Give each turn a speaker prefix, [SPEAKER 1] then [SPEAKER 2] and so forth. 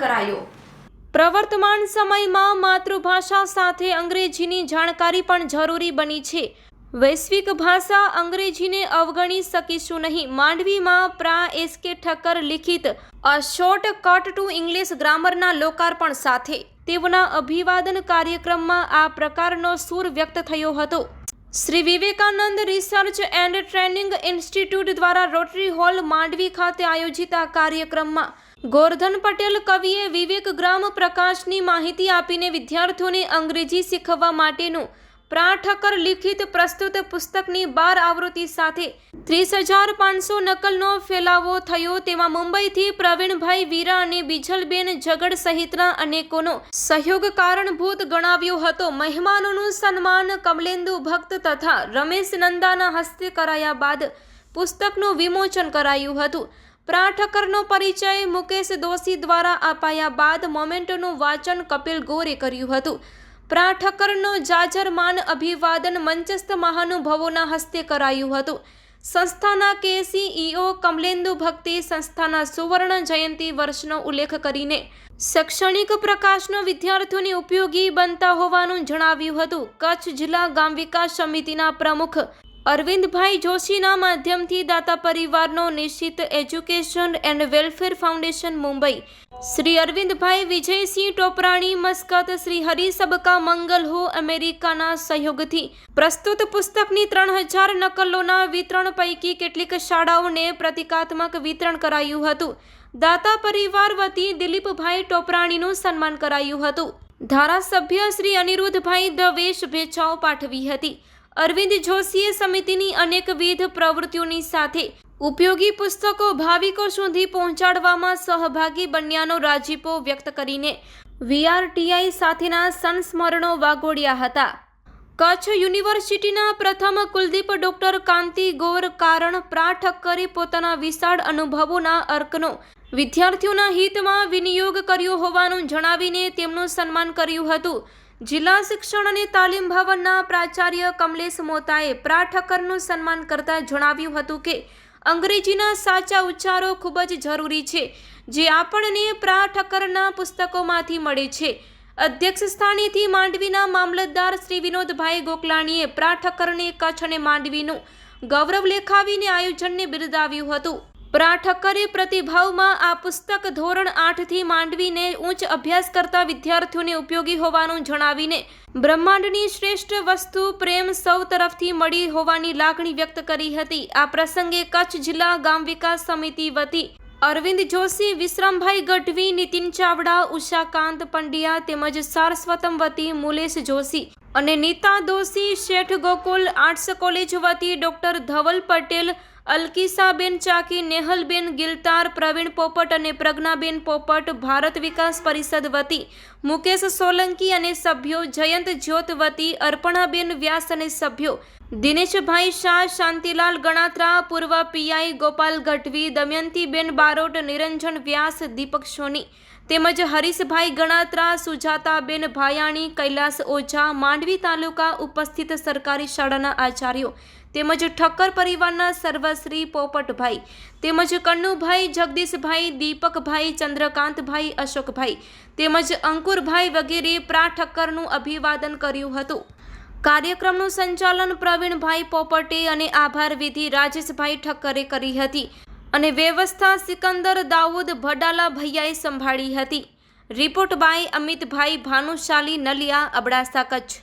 [SPEAKER 1] કરાયો. પ્રવર્તમાન સમયમાં માતૃભાષા સાથે અંગ્રેજીની જાણકારી પણ જરૂરી બની છે. વૈશ્વિક ભાષા અંગ્રેજીને અવગણી શકીશું નહીં. માંડવીમાં પ્રા એસ ઠક્કર લિખિત a short cut to English ગ્રામરના લોકાર્પણ સાથે તેઓના અભિવાદન કાર્યક્રમમાં આ પ્રકારનો સૂર વ્યક્ત થયો હતો. Shri Vivekananda research and training institute દ્વારા રોટરી હોલ માંડવી ખાતે આયોજિત આ કાર્યક્રમમાં ગોરધન પટેલ કવિએ વિવેક ગ્રામ પ્રકાશની માહિતી આપીને વિદ્યાર્થીઓને અંગ્રેજી શીખવવા માટેનું પ્રાઠકર લિખિત પ્રસ્તુત પુસ્તકની બાર આવૃત્તિ સાથે ત્રીસ હજાર પાંચસો નકલનો ફેલાવો થયો તેમાં મુંબઈથી પ્રવીણભાઈ વીરા અને બીજલબેન જગડ સહિતના અનેકોનો સહયોગ કારણભૂત ગણાવ્યો હતો. મહેમાનોનું સન્માન કમલેન્દુ ભક્ત તથા રમેશ નંદાના હસ્તે કરાયા બાદ પુસ્તકનું વિમોચન કરાયું હતું. પ્રાઠકરનો પરિચય મુકેશ દોશી દ્વારા અપાયા બાદ મોમેન્ટોનું વાંચન કપિલ ગોરે કર્યું હતું. પ્રાઠકરનો જાજરમાન અભિવાદન મંચસ્થ મહાનુભાવોના હસ્તે કરાયું હતું. સંસ્થાના કેસીઈઓ કમલેન્દુ ભક્તિ, સંસ્થાના સુવર્ણ જયંતિ વર્ષનો ઉલ્લેખ કરીને શૈક્ષણિક પ્રકાશનો વિદ્યાર્થીઓને ઉપયોગી બનતા હોવાનું જણાવ્યું હતું. કચ્છ જિલ્લા ગામ વિકાસ સમિતિના પ્રમુખ અરવિંદભાઈ જોશીના માધ્યમથી દાતા પરિવારનો નિશ્ચિત education and welfare foundation Mumbai. Shri Arvindbhai Vijaysinh Toprani, Muscat Shri Hari સબકા મંગલ હો અમેરિકાના સહયોગથી. પ્રસ્તુત પુસ્તકની ત્રણ હજાર નકલોના વિતરણ પૈકી કેટલીક શાળાઓને પ્રતિકાત્મક વિતરણ કરાયું હતું. દાતા પરિવાર વતી દિલીપભાઈ ટોપરાણીનું સન્માન કરાયું હતું. ધારાસભ્ય શ્રી અનિરુદ્ધભાઈ દવે શુભેચ્છાઓ પાઠવી હતી. અરવિંદ જોશીએ સમિતિની અનેકવિધ પ્રવૃત્તિઓની સાથે ઉપયોગી પુસ્તકો ભાવિકો સુધી પહોંચાડવામાં સહભાગી બન્યાનો રાજીપો વ્યક્ત કરીને વીઆરટીઆઈ સાથેના સંસ્મરણો વાગોડ્યા હતા. કચ્છ યુનિવર્સિટીના પ્રથમ કુલદીપ ડોક્ટર કાંતિ ગોર કારણ પ્રા કરી પોતાના વિશાળ અનુભવોના અર્કનો વિદ્યાર્થીઓના હિતમાં વિનિયોગ કર્યો હોવાનું જણાવીને તેમનું સન્માન કર્યું હતું. જિલ્લા શિક્ષણ અને તાલીમ ભવનના પ્રાચાર્ય કમલેશ મોતાએ પ્રા ઠક્કરનું સન્માન કરતા જણાવ્યું હતું કે, અંગ્રેજીના સાચા ઉચ્ચારો ખૂબ જ જરૂરી છે, જે આપણને પ્રા ઠક્કરના પુસ્તકોમાંથી મળે છે. અધ્યક્ષ સ્થાનેથી માંડવીના મામલતદાર શ્રી વિનોદભાઈ ગોકલાણીએ પ્રા ઠક્કરને કચ્છ અને માંડવીનું ગૌરવ લેખાવીને આયોજનને બિરદાવ્યું હતું. પ્રા ઠક્કરે પ્રતિભાવમાં આ પુસ્તક ધોરણ આઠથી માંડવીને ઉચ્ચ અભ્યાસ કરતા વિદ્યાર્થીઓને ઉપયોગી હોવાનું જણાવીને બ્રહ્માંડની શ્રેષ્ઠ વસ્તુ પ્રેમ સૌ તરફથી મળી હોવાની લાગણી વ્યક્ત કરી હતી. આ પ્રસંગે કચ્છ જિલ્લા ગામ વિકાસ સમિતિ વતી અરવિંદ જોશી, વિશ્રામભાઈ ગઢવી, નીતિન ચાવડા, ઉષાકાંત પંડ્યા તેમજ સારસ્વતમ વતી મુલેશ જોશી અને નીતા દોશી, શેઠ ગોકુલ, આર્ટ્સ કોલેજ વતી ડોક્ટર ધવલ પટેલ અલકિસાબેન ચાકી, નેહલબેન ગિલતાર, પ્રવીણ પોપટ અને પ્રજ્ઞાબેન પોપટ ભારત વિકાસ પરિષદ વતી, મુકેશ સોલંકી અને સભ્યો જયંત જ્યોત વતી, અર્પણાબેન વ્યાસ અને સભ્યો દિનેશભાઈ શાહ, શાંતિલાલ ગણાત્રા, પૂર્વ પીઆઈ ગોપાલ ગઢવી, દમયંતીબેન બારોટ, નિરંજન વ્યાસ, દીપક સોની તેમજ હરીશભાઈ ગણાત્રા, સુજાતાબેન ભાયાણી, કૈલાસ ઓઝા, માંડવી તાલુકા ઉપસ્થિત સરકારી શાળાના આચાર્યો તેમજ ઠક્કર પરિવારના સર્વશ્રી પોપટભાઈ તેમજ કન્નુભાઈ, જગદીશભાઈ, દીપકભાઈ, ચંદ્રકાંતભાઈ, અશોકભાઈ તેમજ અંકુરભાઈ વગેરે પ્રા ઠક્કરનું અભિવાદન કર્યું હતું. કાર્યક્રમનું સંચાલન પ્રવીણભાઈ પોપટે અને આભાર વિધિ રાજેશભાઈ ઠક્કરે કરી હતી અને વ્યવસ્થા સિકંદર દાઉદ ભડાલા ભૈયાએ સંભાળી હતી. Report by Amitbhai Bhanushali Naliya, Abdasa Kutch.